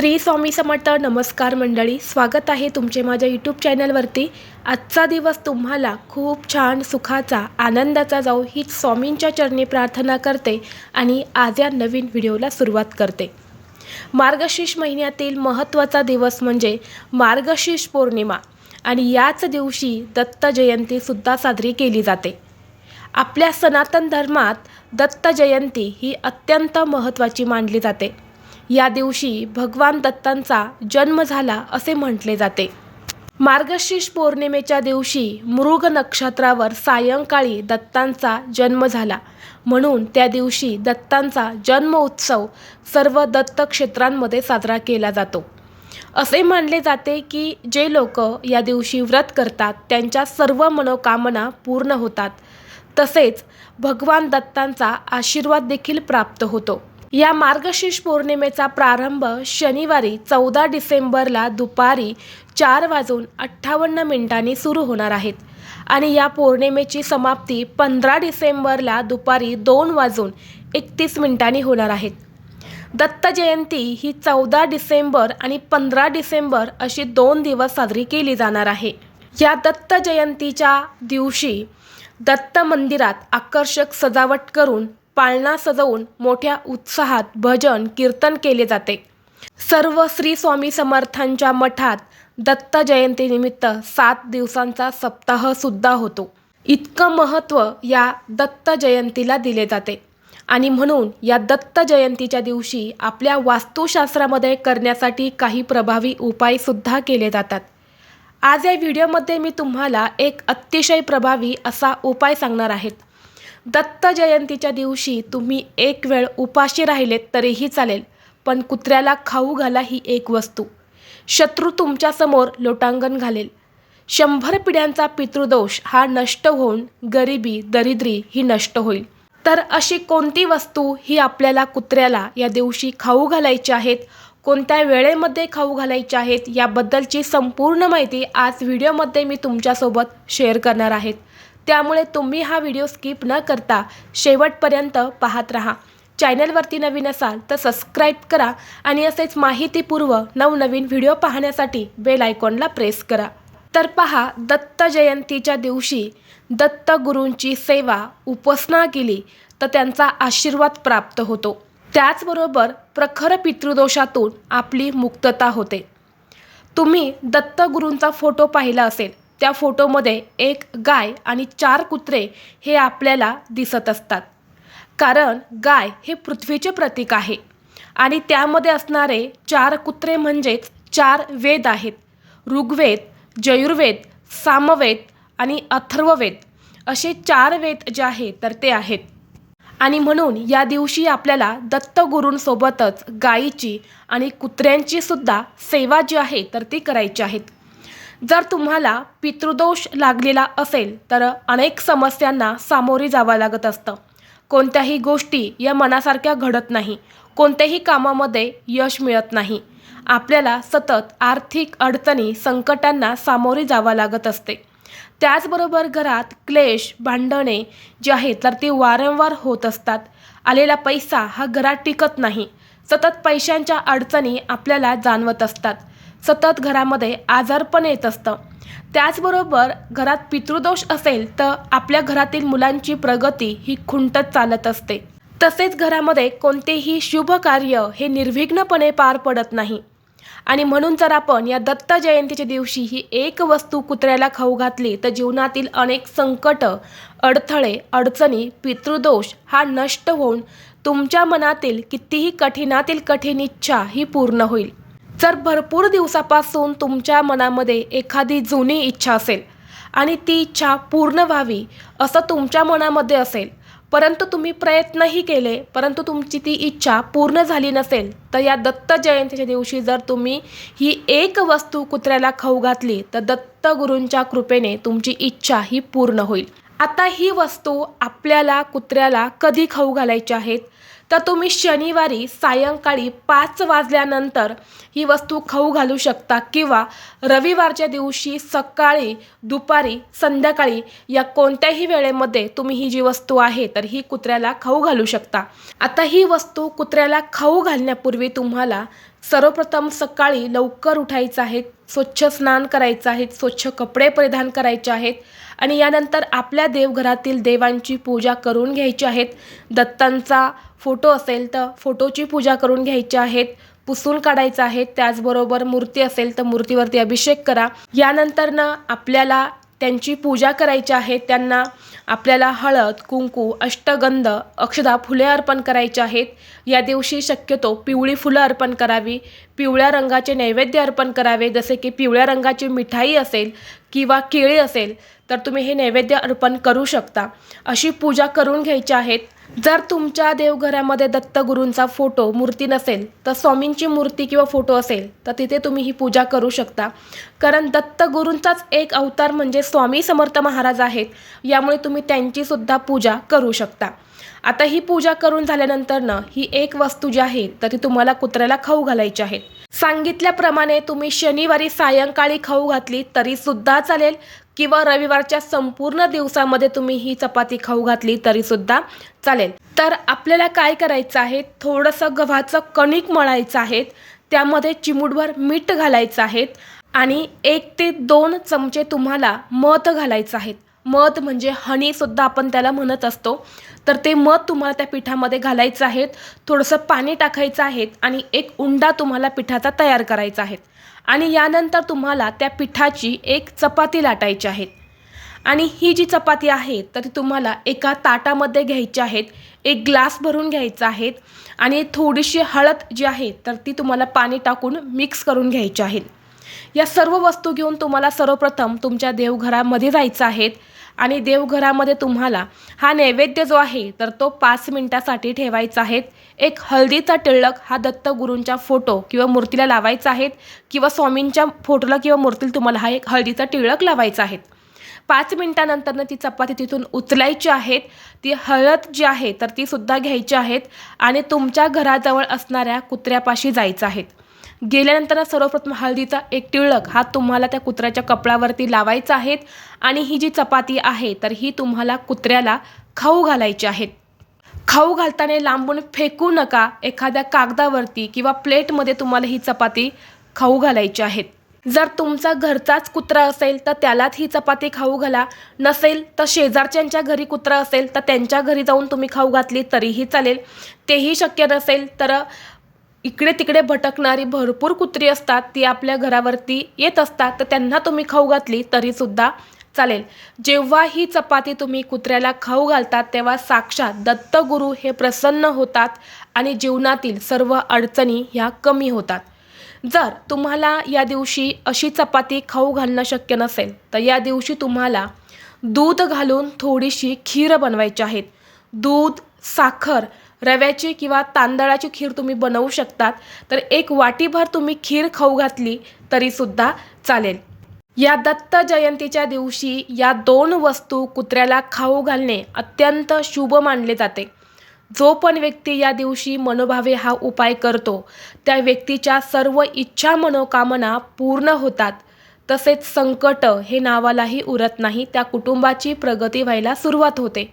श्री स्वामी समर्थ नमस्कार मंडळी स्वागत आहे तुमचे माझ्या यूट्यूब चॅनलवरती. आजचा दिवस तुम्हाला खूप छान सुखाचा आनंदाचा जाऊ ही स्वामींच्या चरणी प्रार्थना करते आणि आज या नवीन व्हिडिओला सुरुवात करते. मार्गशीर्ष महिन्यातील महत्त्वाचा दिवस म्हणजे मार्गशीर्ष पौर्णिमा आणि याच दिवशी दत्त जयंतीसुद्धा साजरी केली जाते. आपल्या सनातन धर्मात दत्त जयंती ही अत्यंत महत्त्वाची मानली जाते. या दिवशी भगवान दत्तांचा जन्म झाला असे म्हटले जाते. मार्गशीर्ष पौर्णिमेच्या दिवशी मृग नक्षत्रावर सायंकाळी दत्तांचा जन्म झाला. म्हणून त्या दिवशी दत्तांचा जन्म उत्सव सर्व दत्त क्षेत्रांमध्ये साजरा केला जातो. असे मानले जाते की जे लोक या दिवशी व्रत करतात त्यांच्या सर्व मनोकामना पूर्ण होतात. तसेच भगवान दत्तांचा आशीर्वाद देखील प्राप्त होतो. या मार्गशीर्ष पौर्णिमेचा प्रारंभ शनिवारी चौदा डिसेंबरला दुपारी चार वाजून अठ्ठावन्न मिनिटांनी सुरू होणार आहेत आणि या पौर्णिमेची समाप्ती पंधरा डिसेंबरला दुपारी दोन वाजून एकतीस मिनिटांनी होणार आहेत दत्त जयंती ही चौदा डिसेंबर आणि पंधरा डिसेंबर अशी दोन दिवस साजरी केली जाणार आहे. या दत्त जयंतीच्या दिवशी दत्त मंदिरात आकर्षक सजावट करून पाळणा सजवून मोठ्या उत्साहात भजन कीर्तन केले जाते. सर्व श्री स्वामी समर्थांच्या मठात दत्त जयंतीनिमित्त सात दिवसांचा सप्ताह सुद्धा होतो. इतकं महत्त्व या दत्त जयंतीला दिले जाते. आणि म्हणून या दत्त जयंतीच्या दिवशी आपल्या वास्तुशास्त्रामध्ये करण्यासाठी काही प्रभावी उपायसुद्धा केले जातात. आज या व्हिडिओमध्ये मी तुम्हाला एक अतिशय प्रभावी असा उपाय सांगणार आहेत दत्त जयंतीच्या दिवशी तुम्ही एक वेळ उपाशी राहिलेत तरीही चालेल पण कुत्र्याला खाऊ घाला ही एक वस्तू. शत्रू तुमच्यासमोर लोटांगण घालेल. शंभर पिढ्यांचा पितृदोष हा नष्ट होऊन गरिबी दरिद्री ही नष्ट होईल. तर अशी कोणती वस्तू ही आपल्याला कुत्र्याला या दिवशी खाऊ घालायची आहेत कोणत्या वेळेमध्ये खाऊ घालायचे आहेत याबद्दलची संपूर्ण माहिती आज व्हिडिओमध्ये मी तुमच्यासोबत शेअर करणार आहेत त्यामुळे तुम्ही हा व्हिडिओ स्किप न करता शेवटपर्यंत पाहत राहा. चॅनलवरती नवीन असाल तर सबस्क्राईब करा आणि असेच माहितीपूर्व नवनवीन व्हिडिओ पाहण्यासाठी बेल आयकॉनला प्रेस करा. तर पहा दत्त जयंतीच्या दिवशी दत्त गुरूंची सेवा उपासना केली तर त्यांचा आशीर्वाद प्राप्त होतो. त्याचबरोबर प्रखर पितृदोषातून आपली मुक्तता होते. तुम्ही दत्तगुरूंचा फोटो पाहिला असेल. त्या फोटोमध्ये एक गाय आणि चार कुत्रे हे आपल्याला दिसत असतात. कारण गाय हे पृथ्वीचे प्रतीक आहे आणि त्यामध्ये असणारे चार कुत्रे म्हणजेच चार वेद आहेत. ऋग्वेद जयुर्वेद सामवेद आणि अथर्ववेद असे चार वेद जे आहे तर ते आहेत. आणि म्हणून या दिवशी आपल्याला दत्तगुरूंसोबतच गायीची आणि कुत्र्यांची सुद्धा सेवा जी आहे तर ती करायची आहेत जर तुम्हाला पितृदोष लागलेला असेल तर अनेक समस्यांना सामोरे जावं लागत असतं. कोणत्याही गोष्टी या मनासारख्या घडत नाही. कोणत्याही कामामध्ये यश मिळत नाही. आपल्याला सतत आर्थिक अडचणी संकटांना सामोरे जावं लागत असते. त्याचबरोबर घरात क्लेश भांडणे जे आहेत तर ती वारंवार होत असतात. आलेला पैसा हा घरात टिकत नाही. सतत पैशांच्या अडचणी आपल्याला जाणवत असतात. सतत घरामध्ये आजारपण येत असतं. त्याचबरोबर घरात पितृदोष असेल तर आपल्या घरातील मुलांची प्रगती ही खुंटत चालत असते. तसेच घरामध्ये कोणतेही शुभ कार्य हे निर्विघ्नपणे पार पडत नाही. आणि म्हणून जर आपण या दत्त जयंतीच्या दिवशी ही एक वस्तू कुत्र्याला खाऊ घातली तर जीवनातील अनेक संकट अडथळे अडचणी पितृदोष हा नष्ट होऊन तुमच्या मनातील कितीही कठीणातील कठीण इच्छा ही पूर्ण होईल. जर भरपूर दिवसापासून तुमच्या मनामध्ये एखादी जुनी इच्छा असेल आणि ती इच्छा पूर्ण व्हावी असं तुमच्या मनामध्ये असेल परंतु तुम्ही प्रयत्नही केले परंतु तुमची ती इच्छा पूर्ण झाली नसेल तर या दत्त जयंतीच्या दिवशी जर तुम्ही ही एक वस्तू कुत्र्याला खाऊ घातली तर दत्त गुरूंच्या कृपेने तुमची इच्छा ही पूर्ण होईल. आता ही वस्तू आपल्याला कुत्र्याला कधी खाऊ घालायची आहेत? तर तुम्ही शनिवारी सायंकाळी पाच वाजल्यानंतर ही वस्तू खाऊ घालू शकता किंवा रविवारच्या दिवशी सकाळी दुपारी संध्याकाळी या कोणत्याही वेळेमध्ये तुम्ही ही जी वस्तू आहे तर ही कुत्र्याला खाऊ घालू शकता. आता ही वस्तू कुत्र्याला खाऊ घालण्यापूर्वी तुम्हाला सर्वप्रथम सकाळी लवकर उठायचं आहे स्वच्छ स्नान करायचं आहे स्वच्छ कपडे परिधान करायचे आहेत आणि यानंतर आपल्या देवघरातील देवांची पूजा करून घ्यायची आहेत. दत्तांचा फोटो असेल तर फोटोची पूजा करून घ्यायची आहेत पुसून काढायचं आहे त्याचबरोबर मूर्ती असेल तर मूर्तीवरती अभिषेक करा. यानंतरनं आपल्याला त्यांची पूजा करायची आहे त्यांना आपल्याला हळद कुंकू अष्टगंध अक्षदा फुले अर्पण करायचे आहेत. या दिवशी शक्यतो पिवळी फुलं अर्पण करावी पिवळ्या रंगाचे नैवेद्य अर्पण करावे जसे की पिवळ्या रंगाची मिठाई असेल किंवा केळी असेल तर तुम्ही हे नैवेद्य अर्पण करू शकता. अशी पूजा करून घ्यायची आहेत. जर तुमच्या देवघरामध्ये दत्तगुरूंचा फोटो मूर्ती नसेल तर स्वामींची मूर्ती किंवा फोटो असेल तर तिथे तुम्ही ही पूजा करू शकता. कारण दत्तगुरूंचाच एक अवतार म्हणजे स्वामी समर्थ महाराज आहेत यामुळे तुम्ही त्यांचीसुद्धा पूजा करू शकता. आता ही पूजा करून झाल्यानंतरनं ही एक वस्तू जी आहे तर ती तुम्हाला कुत्र्याला खाऊ घालायची आहे. सांगितल्याप्रमाणे तुम्ही शनिवारी सायंकाळी खाऊ घातली तरीसुद्धा चालेल. किंवा रविवारच्या संपूर्ण दिवसामध्ये तुम्ही ही चपाती खाऊ घातली तरीसुद्धा चालेल. तर आपल्याला काय करायचं आहे? थोडंसं गव्हाचं कणिक मळायचं आहे. त्यामध्ये चिमूटभर मीठ घालायचं आहे. आणि एक ते दोन चमचे तुम्हाला मध घालायचं आहे. मध म्हणजे हनीसुद्धा आपण त्याला म्हणत असतो. तर ते मध तुम्हाला त्या पिठामध्ये घालायचं आहे. थोडंसं पाणी टाकायचं आहे आणि एक उंडा तुम्हाला पिठाचा तयार करायचा आहे. आणि यानंतर तुम्हाला त्या पिठाची एक चपाती लाटायची आहे. आणि ही जी चपाती आहे तर ती तुम्हाला एका ताटामध्ये घ्यायची आहेत एक ग्लास भरून घ्यायचा आहे. आणि थोडीशी हळद जी आहे तर ती तुम्हाला पाणी टाकून मिक्स करून घ्यायची आहे. या सर्व वस्तू घेऊन तुम्हाला सर्वप्रथम तुमच्या देवघरामध्ये जायचं आहेत आणि देवघरामध्ये तुम्हाला हा नैवेद्य जो आहे तर तो पाच मिनटासाठी ठेवायचा आहे. एक हळदीचा टिळक हा दत्तगुरूंच्या फोटो किंवा मूर्तीला लावायचा आहे. किंवा स्वामींच्या फोटोला किंवा मूर्तीला तुम्हाला हा एक हळदीचा टिळक लावायचा आहे. पाच मिनटानंतरनं ती चपाती तिथून उचलायची आहेत ती हळद जी आहे तर ती सुद्धा घ्यायची आहेत आणि तुमच्या घराजवळ असणाऱ्या कुत्र्यापाशी जायचं आहेत गेल्यानंतर सर्वप्रथम हळदीचा एक टिळक हा तुम्हाला त्या कुत्र्याच्या कपडावरती लावायचा आहे आणि ही जी चपाती आहे तर ही तुम्हाला कुत्र्याला खाऊ घालायची आहेत खाऊ घालताना लांबून फेकू नका एखाद्या कागदावरती किंवा प्लेटमध्ये तुम्हाला ही चपाती खाऊ घालायची आहेत जर तुमचा घरचाच कुत्रा असेल तर त्यालाच ही चपाती खाऊ घाला. नसेल तर शेजारच्यांच्या घरी कुत्रा असेल तर त्यांच्या घरी जाऊन तुम्ही खाऊ घातली तरीही चालेल. तेही शक्य नसेल तर इकडे तिकडे भटकणारी भरपूर कुत्री असतात ती आपल्या घरावरती येत असतात तर त्यांना तुम्ही खाऊ घातली तरीसुद्धा चालेल. जेव्हा ही चपाती तुम्ही कुत्र्याला खाऊ घालतात तेव्हा साक्षात दत्तगुरू हे प्रसन्न होतात आणि जीवनातील सर्व अडचणी ह्या कमी होतात. जर तुम्हाला या दिवशी अशी चपाती खाऊ घालणं शक्य नसेल तर या दिवशी तुम्हाला दूध घालून थोडीशी खीर बनवायची आहेत दूध साखर रव्याची किंवा तांदळाची खीर तुम्ही बनवू शकतात. तर एक वाटीभर तुम्ही खीर खाऊ घातली तरीसुद्धा चालेल. या दत्त जयंतीच्या दिवशी या दोन वस्तू कुत्र्याला खाऊ घालणे अत्यंत शुभ मानले जाते. जो पण व्यक्ती या दिवशी मनोभावे हा उपाय करतो त्या व्यक्तीच्या सर्व इच्छा मनोकामना पूर्ण होतात. तसेच संकट हे नावालाही उरत नाही त्या कुटुंबाची प्रगती व्हायला सुरुवात होते.